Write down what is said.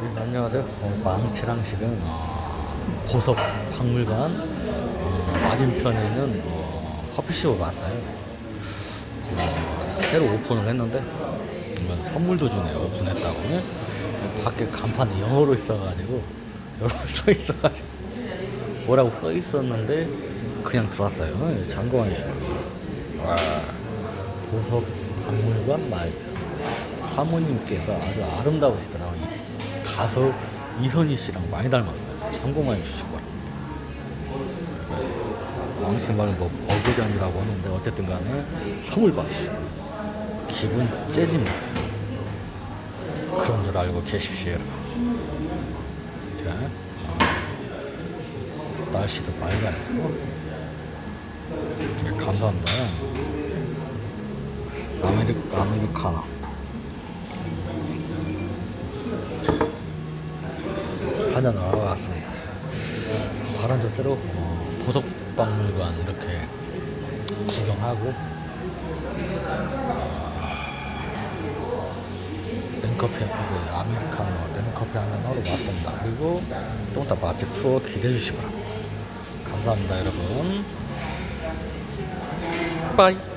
네, 안녕하세요. 어, 망치랑 식은 어, 보석 박물관 어, 맞은편에 있는 어, 커피숍을 왔어요. 어, 새로 오픈을 했는데 어, 선물도 주네요. 오픈했다고. 밖에 간판에 영어로 있어가지고 영어로 써 있어가지고 뭐라고 써 있었는데 그냥 들어왔어요. 씨. 와 보석 박물관 말 사모님께서 아주 아름다우시더라고요. 이 가서 이선희 씨랑 많이 닮았어요. 참고만 해주시기 바랍니다. 왕신말 뭐 버그전이라고 하는데 어쨌든 간에 선물 받으시고 기분 째집니다. 그런 줄 알고 계십시오, 여러분. 자, 어, 날씨도 맑아요. 네, 감사합니다. 아메리, 아메리카노. 한잔 나와봤습니다. 바람도 쐬러 어, 보석박물관 이렇게 구경하고 어, 냉커피 하고 아메리카노 냉커피 한잔 하러 왔습니다. 그리고 좀 이따 맛집 투어 기대해 주시기 바랍니다. 감사합니다 여러분. 빠이